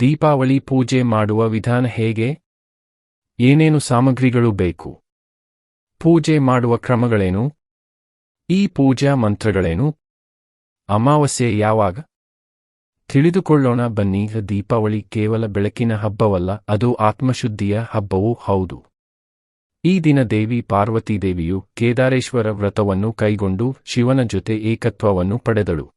ದೀಪಾವಳಿ ಪೂಜೆ ಮಾಡುವ ವಿಧಾನ ಹೇಗೆ? ಏನೇನು ಸಾಮಗ್ರಿಗಳು ಬೇಕು? ಪೂಜೆ ಮಾಡುವ ಕ್ರಮಗಳೇನು? ಈ ಪೂಜಾ ಮಂತ್ರಗಳೇನು? ಅಮಾವಾಸ್ಯೆ ಯಾವಾಗ? ತಿಳಿದುಕೊಳ್ಳೋಣ ಬನ್ನಿ, ದೀಪಾವಳಿ ಕೇವಲ ಬೆಳಕಿನ ಹಬ್ಬವಲ್ಲ, ಅದು ಆತ್ಮಶುದ್ಧಿಯ ಹಬ್ಬವೂ ಹೌದು. ಈ ದಿನ ದೇವಿ ಪಾರ್ವತೀದೇವಿಯು ಕೇದಾರೇಶ್ವರ ವ್ರತವನ್ನು ಕೈಗೊಂಡು ಶಿವನ ಜೊತೆ ಏಕತ್ವವನ್ನು ಪಡೆದಳು.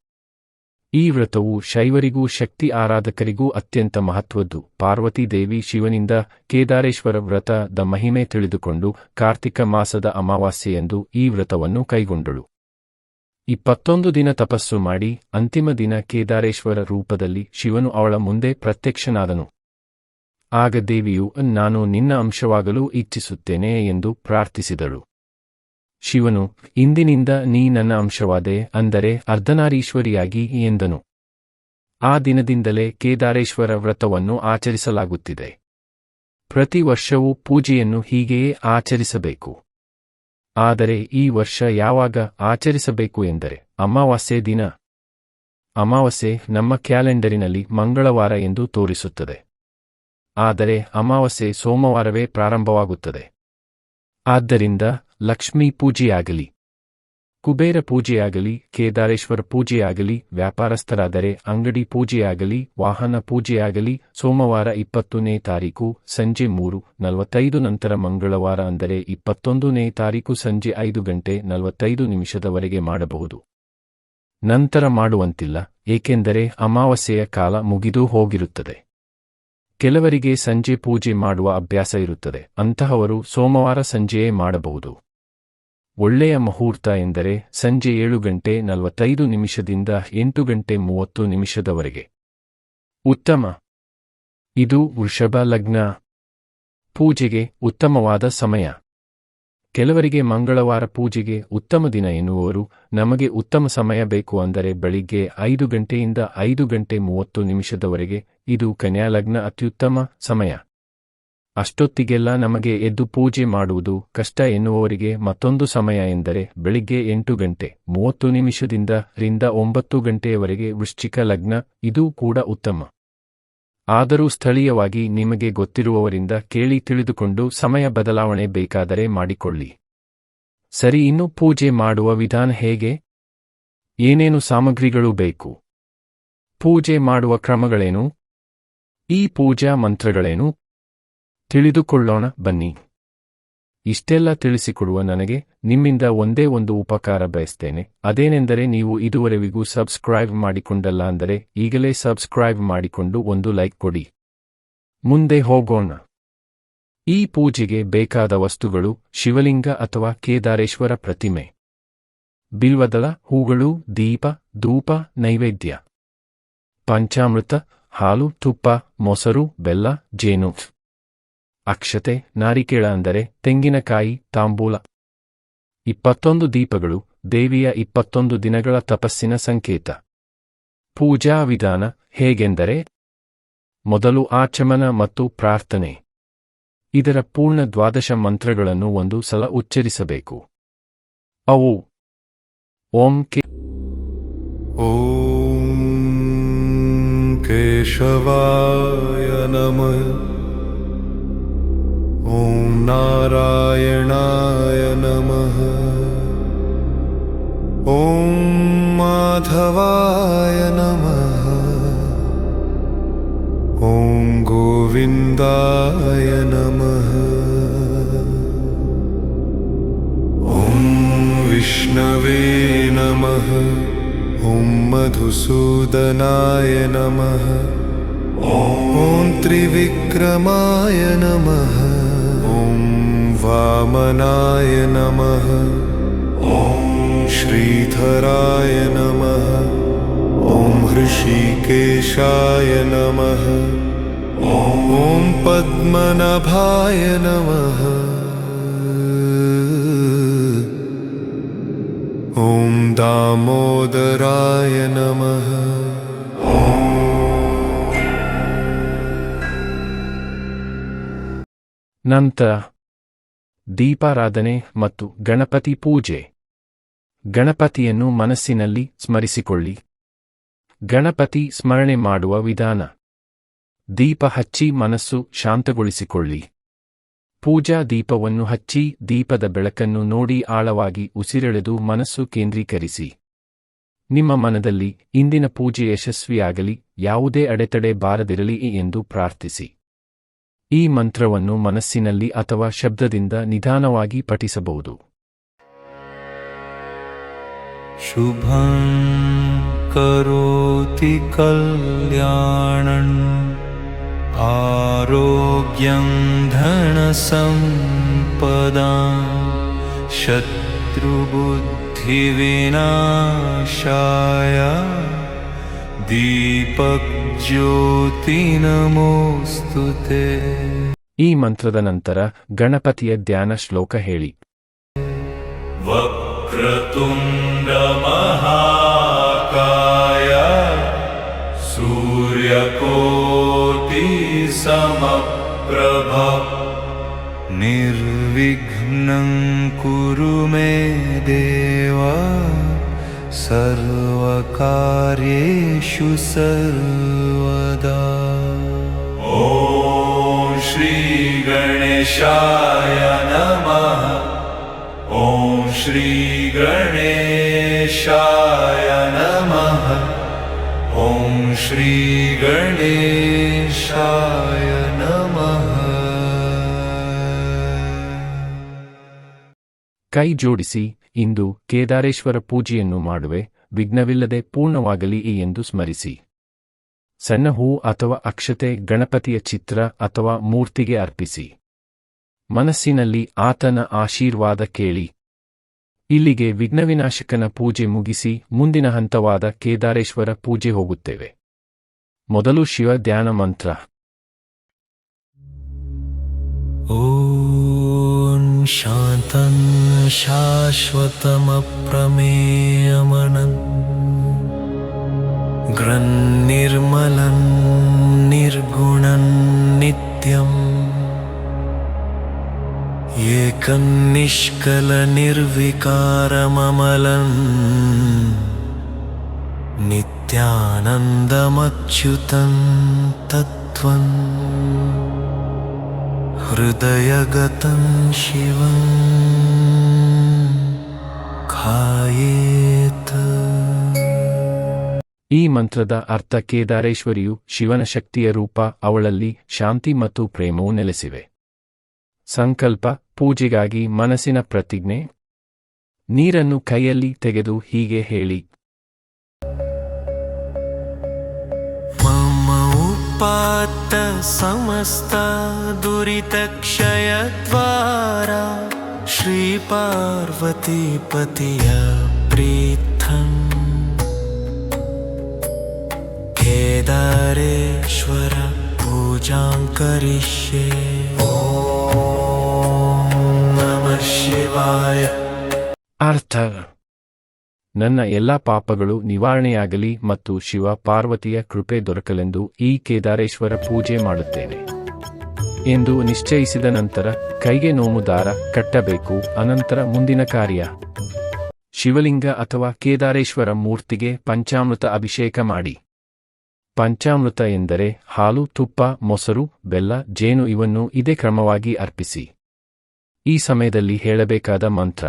ಈ ವ್ರತವು ಶೈವರಿಗೂ ಶಕ್ತಿ ಆರಾಧಕರಿಗೂ ಅತ್ಯಂತ ಮಹತ್ವದ್ದು. ಪಾರ್ವತೀದೇವಿ ಶಿವನಿಂದ ಕೇದಾರೇಶ್ವರ ವ್ರತದ ಮಹಿಮೆ ತಿಳಿದುಕೊಂಡು ಕಾರ್ತಿಕ ಮಾಸದ ಅಮಾವಾಸ್ಯೆಯೆಂದು ಈ ವ್ರತವನ್ನು ಕೈಗೊಂಡಳು. ಇಪ್ಪತ್ತೊಂದು ದಿನ ತಪಸ್ಸು ಮಾಡಿ ಅಂತಿಮ ದಿನ ಕೇದಾರೇಶ್ವರ ರೂಪದಲ್ಲಿ ಶಿವನು ಅವಳ ಮುಂದೆ ಪ್ರತ್ಯಕ್ಷನಾದನು. ಆಗ ದೇವಿಯು, ನಾನು ನಿನ್ನ ಅಂಶವಾಗಲು ಇಚ್ಛಿಸುತ್ತೇನೆ ಎಂದು ಪ್ರಾರ್ಥಿಸಿದಳು. ಶಿವನು, ಇಂದಿನಿಂದ ನೀ ನನ್ನ ಅಂಶವಾದೆ, ಅಂದರೆ ಅರ್ಧನಾರೀಶ್ವರಿಯಾಗಿ ಎಂದನು. ಆ ದಿನದಿಂದಲೇ ಕೇದಾರೇಶ್ವರ ವ್ರತವನ್ನು ಆಚರಿಸಲಾಗುತ್ತಿದೆ. ಪ್ರತಿ ವರ್ಷವೂ ಪೂಜೆಯನ್ನು ಹೀಗೆಯೇ ಆಚರಿಸಬೇಕು. ಆದರೆ ಈ ವರ್ಷ ಯಾವಾಗ ಆಚರಿಸಬೇಕು ಎಂದರೆ ಅಮಾವಾಸ್ಯೆ ದಿನ. ಅಮಾವಾಸ್ಯೆ ನಮ್ಮ ಕ್ಯಾಲೆಂಡರಿನಲ್ಲಿ ಮಂಗಳವಾರ ಎಂದು ತೋರಿಸುತ್ತದೆ. ಆದರೆ ಅಮಾವಾಸ್ಯೆ ಸೋಮವಾರವೇ ಪ್ರಾರಂಭವಾಗುತ್ತದೆ. ಆದ್ದರಿಂದ ಲಕ್ಷ್ಮೀ ಪೂಜೆಯಾಗಲಿ. ಕುಬೇರ ಪೂಜೆಯಾಗಲಿ, ಕೇದಾರೇಶ್ವರ ಪೂಜೆಯಾಗಲಿ, ವ್ಯಾಪಾರಸ್ಥರಾದರೆ ಅಂಗಡಿ ಪೂಜೆಯಾಗಲಿ, ವಾಹನ ಪೂಜೆಯಾಗಲಿ, ಸೋಮವಾರ ಇಪ್ಪತ್ತನೇ ತಾರೀಕು ಸಂಜೆ ಮೂರು, ನಲವತ್ತೈದು ನಂತರ ಮಂಗಳವಾರ ಅಂದರೆ ಇಪ್ಪತ್ತೊಂದನೇ ತಾರೀಕು ಸಂಜೆ ಐದು ಗಂಟೆ ನಲವತ್ತೈದು ನಿಮಿಷದವರೆಗೆ ಮಾಡಬಹುದು. ನಂತರ ಮಾಡುವಂತಿಲ್ಲ, ಏಕೆಂದರೆ ಅಮಾವಾಸ್ಯೆಯ ಕಾಲ ಮುಗಿದು ಹೋಗಿರುತ್ತದೆ. ಕೆಲವರಿಗೆ ಸಂಜೆ ಪೂಜೆ ಮಾಡುವ ಅಭ್ಯಾಸ ಇರುತ್ತದೆ, ಅಂತಹವರು ಸೋಮವಾರ ಸಂಜೆಯೇ ಮಾಡಬಹುದು. ಒಳ್ಳೆಯ ಮುಹೂರ್ತ ಎಂದರೆ ಸಂಜೆ ಏಳು ಗಂಟೆ ನಲವತ್ತೈದು ನಿಮಿಷದಿಂದ ಎಂಟು ಗಂಟೆ ಮೂವತ್ತು ನಿಮಿಷದವರೆಗೆ. ಉತ್ತಮ. ಇದು ವೃಷಭ ಲಗ್ನ. ಪೂಜೆಗೆ ಉತ್ತಮವಾದ ಸಮಯ. ಕೆಲವರಿಗೆ ಮಂಗಳವಾರ ಪೂಜೆಗೆ ಉತ್ತಮ ದಿನ ಎನ್ನುವರು ನಮಗೆ ಉತ್ತಮ ಸಮಯ ಬೇಕು ಅಂದರೆ ಬೆಳಿಗ್ಗೆ ಐದು ಗಂಟೆಯಿಂದ ಐದು ಗಂಟೆ ಮೂವತ್ತು ನಿಮಿಷದವರೆಗೆ. ಇದು ಕನ್ಯಾಲಗ್ನ ಅತ್ಯುತ್ತಮ ಸಮಯ. ಅಷ್ಟೊತ್ತಿಗೆಲ್ಲ ನಮಗೆ ಎದ್ದು ಪೂಜೆ ಮಾಡುವುದು ಕಷ್ಟ ಎನ್ನುವವರಿಗೆ ಮತ್ತೊಂದು ಸಮಯ ಎಂದರೆ ಬೆಳಿಗ್ಗೆ ಎಂಟು ಗಂಟೆ ಮೂವತ್ತು ನಿಮಿಷದಿಂದ ರಿಂದ ಒಂಬತ್ತು ಗಂಟೆಯವರೆಗೆ ವೃಶ್ಚಿಕ ಲಗ್ನ, ಇದೂ ಕೂಡ ಉತ್ತಮ. ಆದರೂ ಸ್ಥಳೀಯವಾಗಿ ನಿಮಗೆ ಗೊತ್ತಿರುವವರಿಂದ ಕೇಳಿ ತಿಳಿದುಕೊಂಡು ಸಮಯ ಬದಲಾವಣೆ ಬೇಕಾದರೆ ಮಾಡಿಕೊಳ್ಳಿ. ಸರಿ, ಇನ್ನು ಪೂಜೆ ಮಾಡುವ ವಿಧಾನ ಹೇಗೆ? ಏನೇನು ಸಾಮಗ್ರಿಗಳು ಬೇಕು? ಪೂಜೆ ಮಾಡುವ ಕ್ರಮಗಳೇನು? ಈ ಪೂಜಾ ಮಂತ್ರಗಳೇನು? ತಿಳಿದುಕೊಳ್ಳೋಣ, ಬನ್ನಿ. ಇಷ್ಟೆಲ್ಲ ತಿಳಿಸಿಕೊಡುವ ನನಗೆ ನಿಮ್ಮಿಂದ ಒಂದೇ ಒಂದು ಉಪಕಾರ ಬಯಸ್ತೇನೆ. ಅದೇನೆಂದರೆ ನೀವು ಇದುವರೆವಿಗೂ ಸಬ್ಸ್ಕ್ರೈಬ್ ಮಾಡಿಕೊಂಡಲ್ಲ ಅಂದರೆ ಈಗಲೇ ಸಬ್ಸ್ಕ್ರೈಬ್ ಮಾಡಿಕೊಂಡು ಒಂದು ಲೈಕ್ ಕೊಡಿ. ಮುಂದೆ ಹೋಗೋಣ. ಈ ಪೂಜೆಗೆ ಬೇಕಾದ ವಸ್ತುಗಳು ಶಿವಲಿಂಗ ಅಥವಾ ಕೇದಾರೇಶ್ವರ ಪ್ರತಿಮೆ. ಬಿಲ್ವದಳ, ಹೂಗಳು, ದೀಪ, ಧೂಪ, ನೈವೇದ್ಯ. ಪಂಚಾಮೃತ, ಹಾಲು, ತುಪ್ಪ, ಮೊಸರು, ಬೆಲ್ಲ, ಜೇನು. ಅಕ್ಷತೆ, ನಾರಿಕೇಳ ಅಂದರೆ ತೆಂಗಿನಕಾಯಿ, ತಾಂಬೂಲ. ಇಪ್ಪತ್ತೊಂದು ದೀಪಗಳು, ದೇವಿಯ ಇಪ್ಪತ್ತೊಂದು ದಿನಗಳ ತಪಸ್ಸಿನ ಸಂಕೇತ. ಪೂಜಾ ವಿಧಾನ ಹೇಗೆಂದರೆ, ಮೊದಲು ಆಚಮನ ಮತ್ತು ಪ್ರಾರ್ಥನೆ. ಇದರ ಪೂರ್ಣ ದ್ವಾದಶ ಮಂತ್ರಗಳನ್ನು ಒಂದು ಸಲ ಉಚ್ಚರಿಸಬೇಕು. ಅವು, ಓಂ ಕೆ, ಓಂ ಕೇಶವಾಯ ನಮಃ. नारायणाय नमः। ॐ माधवाय नमः। ॐ गोविन्दाय नमः। ॐ विष्णवे नमः। ॐ मधुसूदनाय नमः। ॐ त्रिविक्रमाय नमः ॐ वामनाय नमः। ॐ श्रीधराय नमः। ॐ हृषीकेशाय नमः। ॐ पद्मनभाय नमः। ॐ दामोदराय नमः ನಂತರ ದೀಪಾರಾಧನೆ ಮತ್ತು ಗಣಪತಿ ಪೂಜೆ. ಗಣಪತಿಯನ್ನು ಮನಸ್ಸಿನಲ್ಲಿ ಸ್ಮರಿಸಿಕೊಳ್ಳಿ. ಗಣಪತಿ ಸ್ಮರಣೆ ಮಾಡುವ ವಿಧಾನ. ದೀಪ ಹಚ್ಚಿ ಮನಸ್ಸು ಶಾಂತಗೊಳಿಸಿಕೊಳ್ಳಿ. ಪೂಜಾ ದೀಪವನ್ನು ಹಚ್ಚಿ ದೀಪದ ಬೆಳಕನ್ನು ನೋಡಿ ಆಳವಾಗಿ ಉಸಿರೆಳೆದು ಮನಸ್ಸು ಕೇಂದ್ರೀಕರಿಸಿ. ನಿಮ್ಮ ಮನದಲ್ಲಿ ಇಂದಿನ ಪೂಜೆ ಯಶಸ್ವಿಯಾಗಲಿ, ಯಾವುದೇ ಅಡೆತಡೆ ಬಾರದಿರಲಿ ಎಂದು ಪ್ರಾರ್ಥಿಸಿ. ಈ ಮಂತ್ರವನ್ನು ಮನಸ್ಸಿನಲ್ಲಿ ಅಥವಾ ಶಬ್ದದಿಂದ ನಿಧಾನವಾಗಿ ಪಠಿಸಬಹುದು. ಶುಭಂ ಕರೋತಿ ಕಲ್ಯಾಣಂ ಆರೋಗ್ಯಂ ಧನ ಸಂಪದಾ ಶತ್ರುಬುದ್ಧಿ ವಿನಾಶಾಯ ದೀಪಕ್ ಜ್ಯೋತಿನಮೋಸ್ತುತೆ ಈ ಮಂತ್ರದ ನಂತರ ಗಣಪತಿಯ ಧ್ಯಾನ ಶ್ಲೋಕ ಹೇಳಿ. ವಕ್ರತುಂಡ ಮಹಾಕಾಯ ಸೂರ್ಯಕೋಟಿ ಸಮಪ್ರಭ. ನಿರ್ವಿಘ್ನಂ ಕುರು ಮೇ ದೇವಾ. सर्वकार्येषु सर्वदा ॐ श्रीगणेशाय नमः ॐ श्रीगणेशाय नमः ॐ श्रीगणेशाय नमः ಕೈ ಜೋಡಿಸಿ ಇಂದು ಕೇದಾರೇಶ್ವರ ಪೂಜೆಯನ್ನು ಮಾಡುವೆ, ವಿಘ್ನವಿಲ್ಲದೆ ಪೂರ್ಣವಾಗಲಿ ಎಂದು ಸ್ಮರಿಸಿ. ಸಣ್ಣ ಹೂ ಅಥವಾ ಅಕ್ಷತೆ, ಗಣಪತಿಯ ಚಿತ್ರ ಅಥವಾ ಮೂರ್ತಿಗೆ ಅರ್ಪಿಸಿ. ಮನಸ್ಸಿನಲ್ಲಿ ಆತನ ಆಶೀರ್ವಾದ ಕೇಳಿ. ಇಲ್ಲಿಗೆ ವಿಘ್ನವಿನಾಶಕನ ಪೂಜೆ ಮುಗಿಸಿ ಮುಂದಿನ ಹಂತವಾದ ಕೇದಾರೇಶ್ವರ ಪೂಜೆ ಹೋಗುತ್ತೇವೆ. ಮೊದಲು ಶಿವ ಧ್ಯಾನ ಮಂತ್ರ. ॐ शान्तं शाश्वतमप्रमेयमनन्। निर्गुणं नित्यम्। एकं निष्कलनिर्विकारममलम्। नित्यानन्दमच्युतं तत्त्वम् हृदयगतं शिवं खायेत ಈ ಮಂತ್ರದ ಅರ್ಥ ಕೇದಾರೇಶ್ವರಿಯು ಶಿವನ ಶಕ್ತಿಯ ರೂಪ ಅವಳಲ್ಲಿ ಶಾಂತಿ ಮತ್ತು ಪ್ರೇಮವು ನೆಲೆಸಿವೆ ಸಂಕಲ್ಪ ಪೂಜೆಗಾಗಿ ಮನಸ್ಸಿನ ಪ್ರತಿಜ್ಞೆ ನೀರನ್ನು ಕೈಯಲ್ಲಿ ತೆಗೆದು ಹೀಗೆ ಹೇಳಿ पात्रसमस्त दुरितक्षय दुरितक्षयद्वारा श्रीपार्वतीपतिया प्रीत्थम् केदारेश्वर पूजां करिष्ये। ॐ नमः शिवाय। अर्थ। ನನ್ನ ಎಲ್ಲಾ ಪಾಪಗಳು ನಿವಾರಣೆಯಾಗಲಿ ಮತ್ತು ಶಿವ ಪಾರ್ವತಿಯ ಕೃಪೆ ದೊರಕಲೆಂದು ಈ ಕೇದಾರೇಶ್ವರ ಪೂಜೆ ಮಾಡುತ್ತೇನೆ. ಎಂದು ನಿಶ್ಚಯಿಸಿದ ನಂತರ ಕೈಗೆ ನೋಮು ದಾರ ಕಟ್ಟಬೇಕು, ಅನಂತರ ಮುಂದಿನ ಕಾರ್ಯ. ಶಿವಲಿಂಗ ಅಥವಾ ಕೇದಾರೇಶ್ವರ ಮೂರ್ತಿಗೆ ಪಂಚಾಮೃತ ಅಭಿಷೇಕ ಮಾಡಿ. ಪಂಚಾಮೃತ ಎಂದರೆ ಹಾಲು, ತುಪ್ಪ, ಮೊಸರು, ಬೆಲ್ಲ, ಜೇನು ಇವನ್ನು ಇದೇ ಕ್ರಮವಾಗಿ ಅರ್ಪಿಸಿ. ಈ ಸಮಯದಲ್ಲಿ ಹೇಳಬೇಕಾದ ಮಂತ್ರ.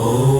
ॐ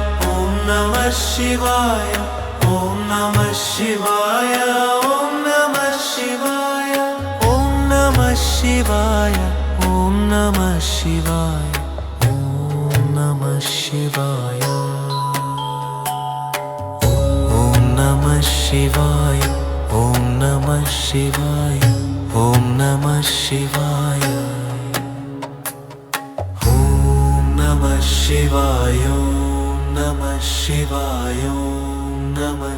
ನಮಃ ಶಿವಾಯ ಓಂ ನಮಃ ಶಿವಾಯ ಓಂ ನಮಃ ಶಿವಾಯ ಓಂ ನಮಃ ಶಿವಾಯ ಓಂ ನಮಃ ಶಿವಾಯ ಓಂ ನಮಃ ಶಿವಾಯ ಓಂ ನಮಃ ಶಿವಾಯ ಓಂ ನಮಃ ಶಿವಾಯ ಓಂ ನಮಃ ಶಿವಾಯ ಓಂ ನಮಃ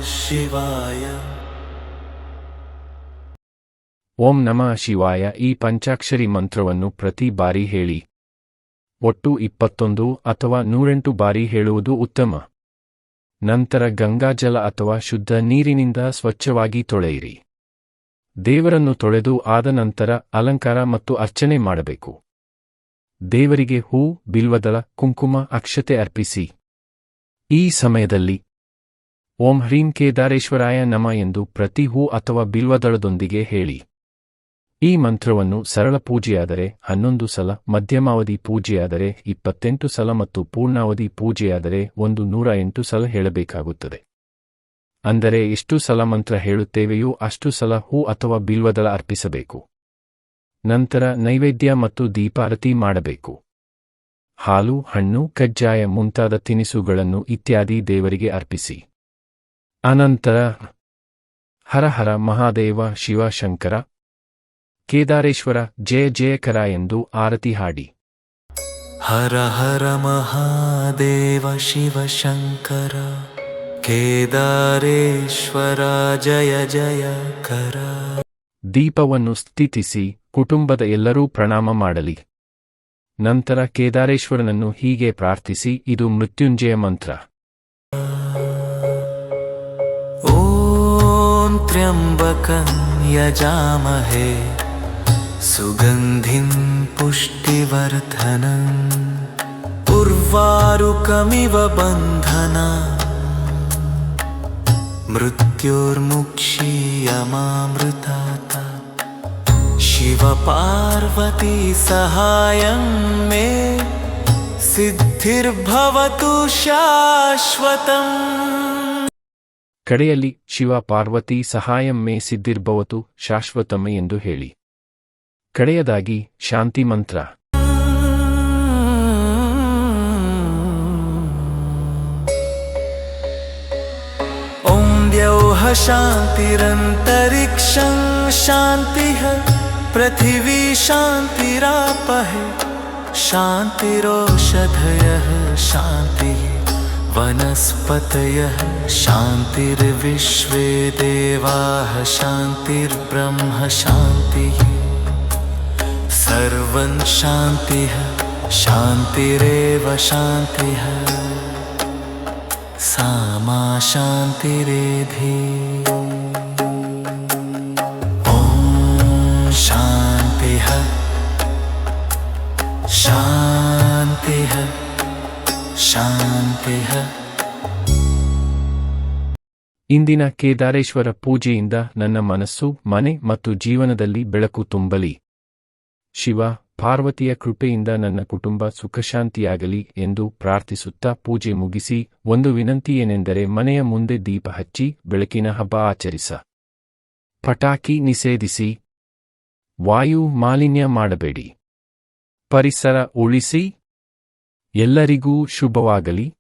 ಶಿವಾಯ ಓಂ ನಮಃ ಶಿವಾಯ. ಈ ಪಂಚಾಕ್ಷರಿ ಮಂತ್ರವನ್ನು ಪ್ರತಿ ಬಾರಿ ಹೇಳಿ. ಒಟ್ಟು ಇಪ್ಪತ್ತೊಂದು ಅಥವಾ ನೂರೆಂಟು ಬಾರಿ ಹೇಳುವುದು ಉತ್ತಮ. ನಂತರ ಗಂಗಾಜಲ ಅಥವಾ ಶುದ್ಧ ನೀರಿನಿಂದ ಸ್ವಚ್ಛವಾಗಿ ತೊಳೆಯಿರಿ. ದೇವರನ್ನು ತೊಳೆದು ಆದ ನಂತರ ಅಲಂಕಾರ ಮತ್ತು ಅರ್ಚನೆ ಮಾಡಬೇಕು. ದೇವರಿಗೆ ಹೂ, ಬಿಲ್ವದಳ, ಕುಂಕುಮ, ಅಕ್ಷತೆ ಅರ್ಪಿಸಿ. ಈ ಸಮಯದಲ್ಲಿ ಓಂ ಹ್ರೀಂ ಕೇದಾರೇಶ್ವರಾಯ ನಮ ಎಂದು ಪ್ರತಿ ಹೂ ಅಥವಾ ಬಿಲ್ವದಳದೊಂದಿಗೆ ಹೇಳಿ. ಈ ಮಂತ್ರವನ್ನು ಸರಳ ಪೂಜೆಯಾದರೆ ಹನ್ನೊಂದು ಸಲ, ಮಧ್ಯಮಾವಧಿ ಪೂಜೆಯಾದರೆ ಇಪ್ಪತ್ತೆಂಟು ಸಲ ಮತ್ತು ಪೂರ್ಣಾವಧಿ ಪೂಜೆಯಾದರೆ ಒಂದು ನೂರ ಎಂಟು ಸಲ ಹೇಳಬೇಕಾಗುತ್ತದೆ. ಅಂದರೆ ಎಷ್ಟು ಸಲ ಮಂತ್ರ ಹೇಳುತ್ತೇವೆಯೋ ಅಷ್ಟು ಸಲ ಹೂ ಅಥವಾ ಬಿಲ್ವದಳ ಅರ್ಪಿಸಬೇಕು. ನಂತರ ನೈವೇದ್ಯ ಮತ್ತು ದೀಪಾರತಿ ಮಾಡಬೇಕು. ಹಾಲು ಹಣ್ಣು ಕಜ್ಜಾಯ ಮುಂತಾದ ತಿನಿಸುಗಳನ್ನು ಇತ್ಯಾದಿ ದೇವರಿಗೆ ಅರ್ಪಿಸಿ. ಅನಂತರ ಹರ ಹರ ಮಹಾದೇವ ಶಿವಶಂಕರ ಕೇದಾರೇಶ್ವರ ಜಯ ಜಯಕರ ಎಂದು ಆರತಿ ಹಾಡಿ. ಹರ ಹರ ಮಹಾದೇವ ಶಿವಶಂಕರ ಕೇದಾರೇಶ್ವರ ಜಯ ಜಯಕರ. ದೀಪವನ್ನು ಸ್ಥಿತಿಸಿ ಕುಟುಂಬದ ಎಲ್ಲರೂ ಪ್ರಣಾಮ ಮಾಡಲಿ. ನಂತರ ಕೇದಾರೇಶ್ವರನನ್ನು ಹೀಗೆ ಪ್ರಾರ್ಥಿಸಿ, ಇದು ಮೃತ್ಯುಂಜಯ ಮಂತ್ರ. ಓಂ ತ್ರ್ಯಂಬಕಂ ಯಜಾಮಹೇ, ಸುಗಂಧಿಂ ಪುಷ್ಟಿವರ್ಧನ ಉರ್ವಾರುಕಮಿವ ಬಂಧನ ಮೃತ್ಯೋರ್ಮುಕ್ಷೀಯಮಾಮೃತಾತ शिवपार्वती सहायं मे सिद्धिर्भवतु शाश्वतम् ಕಡೆಯಲ್ಲಿ ಶಿವ ಪಾರ್ವತಿ ಸಹಾಯಂ ಮೇ ಸಿದ್ಧಿರ್ಭವತು ಶಾಶ್ವತಮ ಎಂದು ಹೇಳಿ ಕಡೆಯದಾಗಿ ಶಾಂತಿ ಮಂತ್ರ ॐ द्यौः शान्तिरन्तरिक्षं शान्तिः पृथिवी शान्तिरापहे शान्तिरोषधयः शान्तिः वनस्पतयः शान्तिर्विश्वे देवाः शान्तिर्ब्रह्म शान्तिः सर्वं शान्तिः शान्तिरेव शान्तिः सा मा शान्तिरेधि शान्तिः शान्तिः ಇಂದಿನ ಕೇದಾರೇಶ್ವರ ಪೂಜೆಯಿಂದ ನನ್ನ ಮನಸ್ಸು ಮನೆ ಮತ್ತು ಜೀವನದಲ್ಲಿ ಬೆಳಕು ತುಂಬಲಿ ಶಿವ ಪಾರ್ವತಿಯ ಕೃಪೆಯಿಂದ ನನ್ನ ಕುಟುಂಬ ಸುಖಶಾಂತಿಯಾಗಲಿ ಎಂದು ಪ್ರಾರ್ಥಿಸುತ್ತಾ ಪೂಜೆ ಮುಗಿಸಿ ಒಂದು ವಿನಂತಿ ಏನೆಂದರೆ ಮನೆಯ ಮುಂದೆ ದೀಪ ಹಚ್ಚಿ ಬೆಳಕಿನ ಹಬ್ಬ ಆಚರಿಸ ಪಟಾಕಿ ನಿಷೇಧಿಸಿ ವಾಯು ಮಾಲಿನ್ಯ ಮಾಡಬೇಡಿ ಪರಿಸರ ಉಳಿಸಿ ಎಲ್ಲರಿಗೂ ಶುಭವಾಗಲಿ.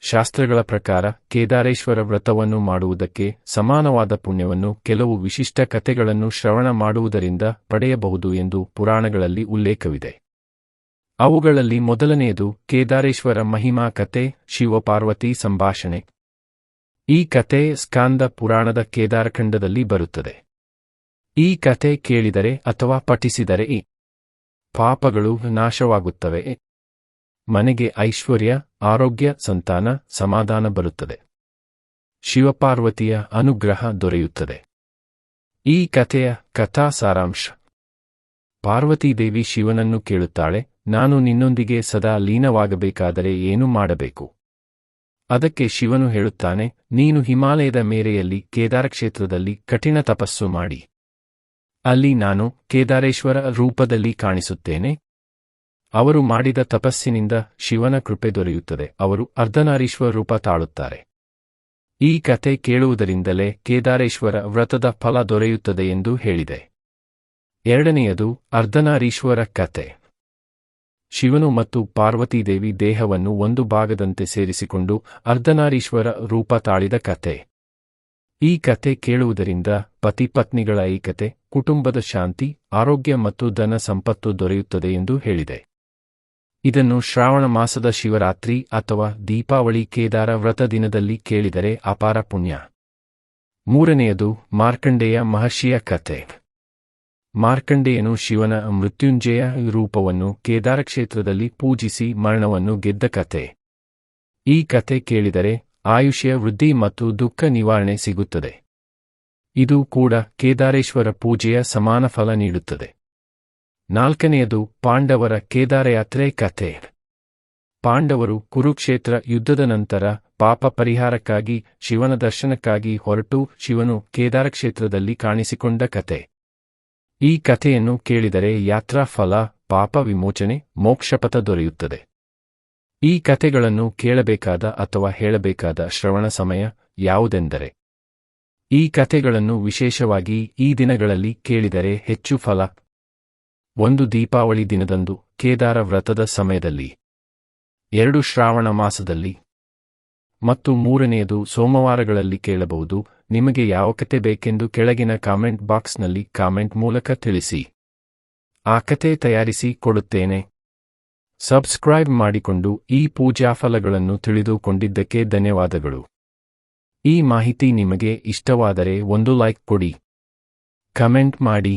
ಶಾಸ್ತ್ರಗಳ ಪ್ರಕಾರ ಕೇದಾರೇಶ್ವರ ವ್ರತವನ್ನು ಮಾಡುವುದಕ್ಕೆ ಸಮಾನವಾದ ಪುಣ್ಯವನ್ನು ಕೆಲವು ವಿಶಿಷ್ಟ ಕಥೆಗಳನ್ನು ಶ್ರವಣ ಮಾಡುವುದರಿಂದ ಪಡೆಯಬಹುದು ಎಂದು ಪುರಾಣಗಳಲ್ಲಿ ಉಲ್ಲೇಖವಿದೆ. ಅವುಗಳಲ್ಲಿ ಮೊದಲನೆಯದು ಕೇದಾರೇಶ್ವರ ಮಹಿಮಾ ಕಥೆ, ಶಿವಪಾರ್ವತಿ ಸಂಭಾಷಣೆ. ಈ ಕಥೆ ಸ್ಕಾಂದ ಪುರಾಣದ ಕೇದಾರಖಂಡದಲ್ಲಿ ಬರುತ್ತದೆ. ಈ ಕಥೆ ಕೇಳಿದರೆ ಅಥವಾ ಪಠಿಸಿದರೆ ಈ ಪಾಪಗಳು ನಾಶವಾಗುತ್ತವೆ. ಮನೆಗೆ ಐಶ್ವರ್ಯ, ಆರೋಗ್ಯ, ಸಂತಾನ, ಸಮಾಧಾನ ಬರುತ್ತದೆ. ಶಿವಪಾರ್ವತಿಯ ಅನುಗ್ರಹ ದೊರೆಯುತ್ತದೆ. ಈ ಕಥೆಯ ಕಥಾ ಸಾರಾಂಶ. ಪಾರ್ವತೀದೇವಿ ಶಿವನನ್ನು ಕೇಳುತ್ತಾಳೆ, ನಾನು ನಿನ್ನೊಂದಿಗೆ ಸದಾ ಲೀನವಾಗಬೇಕಾದರೆ ಏನು ಮಾಡಬೇಕು? ಅದಕ್ಕೆ ಶಿವನು ಹೇಳುತ್ತಾನೆ, ನೀನು ಹಿಮಾಲಯದ ಮೇರೆಯಲ್ಲಿ ಕೇದಾರ ಕ್ಷೇತ್ರದಲ್ಲಿ ಕಠಿಣ ತಪಸ್ಸು ಮಾಡಿ. ಅಲ್ಲಿ ನಾನು ಕೇದಾರೇಶ್ವರ ರೂಪದಲ್ಲಿ ಕಾಣಿಸುತ್ತೇನೆ. ಅವರು ಮಾಡಿದ ತಪಸ್ಸಿನಿಂದ ಶಿವನ ಕೃಪೆ ದೊರೆಯುತ್ತದೆ. ಅವರು ಅರ್ಧನಾರೀಶ್ವರ ರೂಪ ತಾಳುತ್ತಾರೆ. ಈ ಕತೆ ಕೇಳುವುದರಿಂದಲೇ ಕೇದಾರೇಶ್ವರ ವ್ರತದ ಫಲ ದೊರೆಯುತ್ತದೆ ಎಂದು ಹೇಳಿದೆ. ಎರಡನೆಯದು ಅರ್ಧನಾರೀಶ್ವರ ಕತೆ ಶಿವನು ಮತ್ತು ಪಾರ್ವತೀದೇವಿ ದೇಹವನ್ನು ಒಂದು ಭಾಗದಂತೆ ಸೇರಿಸಿಕೊಂಡು ಅರ್ಧನಾರೀಶ್ವರ ರೂಪ ತಾಳಿದ ಕತೆ ಈ ಕತೆ ಕೇಳುವುದರಿಂದ ಪತಿಪತ್ನಿಗಳ ಐಕ್ಯತೆ, ಕುಟುಂಬದ ಶಾಂತಿ, ಆರೋಗ್ಯ ಮತ್ತು ಧನ ಸಂಪತ್ತು ದೊರೆಯುತ್ತದೆ ಎಂದು ಹೇಳಿದೆ. ಇದನ್ನು ಶ್ರಾವಣ ಮಾಸದ ಶಿವರಾತ್ರಿ ಅಥವಾ ದೀಪಾವಳಿ ಕೇದಾರ ವ್ರತ ದಿನದಲ್ಲಿ ಕೇಳಿದರೆ ಅಪಾರ ಪುಣ್ಯ. ಮೂರನೆಯದು ಮಾರ್ಕಂಡೇಯ ಮಹರ್ಷಿಯ ಕತೆ ಮಾರ್ಕಂಡೇಯನು ಶಿವನ ಮೃತ್ಯುಂಜಯ ರೂಪವನ್ನು ಕೇದಾರ ಕ್ಷೇತ್ರದಲ್ಲಿ ಪೂಜಿಸಿ ಮರಣವನ್ನು ಗೆದ್ದ ಕತೆ ಈ ಕತೆ ಕೇಳಿದರೆ ಆಯುಷ್ಯ, ವೃದ್ಧಿ ಮತ್ತು ದುಃಖ ನಿವಾರಣೆ ಸಿಗುತ್ತದೆ. ಇದು ಕೂಡ ಕೇದಾರೇಶ್ವರ ಪೂಜೆಯ ಸಮಾನ ಫಲ ನೀಡುತ್ತದೆ. ನಾಲ್ಕನೆಯದು, ಪಾಂಡವರ ಕೇದಾರಯಾತ್ರೆ ಕಥೆ. ಪಾಂಡವರು ಕುರುಕ್ಷೇತ್ರ ಯುದ್ಧದ ನಂತರ ಪಾಪ ಪರಿಹಾರಕ್ಕಾಗಿ, ಶಿವನ ದರ್ಶನಕ್ಕಾಗಿ ಹೊರಟು ಶಿವನು ಕೇದಾರ ಕ್ಷೇತ್ರದಲ್ಲಿ ಕಾಣಿಸಿಕೊಂಡ ಕತೆ ಈ ಕಥೆಯನ್ನು ಕೇಳಿದರೆ ಯಾತ್ರಾ ಫಲ, ಪಾಪ ವಿಮೋಚನೆ ಮೋಕ್ಷಪಥ ದೊರೆಯುತ್ತದೆ. ಈ ಕಥೆಗಳನ್ನು ಕೇಳಬೇಕಾದ ಅಥವಾ ಹೇಳಬೇಕಾದ ಶ್ರವಣ ಸಮಯ ಯಾವುದೆಂದರೆ? ಈ ಕಥೆಗಳನ್ನು ವಿಶೇಷವಾಗಿ ಈ ದಿನಗಳಲ್ಲಿ ಕೇಳಿದರೆ ಹೆಚ್ಚು ಫಲ. ಒಂದು ದೀಪಾವಳಿ ದಿನದಂದು ಕೇದಾರ ವ್ರತದ ಸಮಯದಲ್ಲಿ. ಎರಡು ಶ್ರಾವಣ ಮಾಸದಲ್ಲಿ. ಮತ್ತು ಮೂರನೆಯದು ಸೋಮವಾರಗಳಲ್ಲಿ ಕೇಳಬಹುದು. ನಿಮಗೆ ಯಾವ ಕತೆ ಬೇಕೆಂದು ಕೆಳಗಿನ ಕಾಮೆಂಟ್ ಬಾಕ್ಸ್ನಲ್ಲಿ ಕಾಮೆಂಟ್ ಮೂಲಕ ತಿಳಿಸಿ. ಆ ಕತೆ ತಯಾರಿಸಿ ಕೊಡುತ್ತೇನೆ. ಸಬ್ಸ್ಕ್ರೈಬ್ ಮಾಡಿಕೊಂಡು ಈ ಪೂಜಾ ಫಲಗಳನ್ನು ತಿಳಿದುಕೊಂಡಿದ್ದಕ್ಕೆ ಧನ್ಯವಾದಗಳು. ಈ ಮಾಹಿತಿ ನಿಮಗೆ ಇಷ್ಟವಾದರೆ ಒಂದು ಲೈಕ್ ಕೊಡಿ. ಕಮೆಂಟ್ ಮಾಡಿ.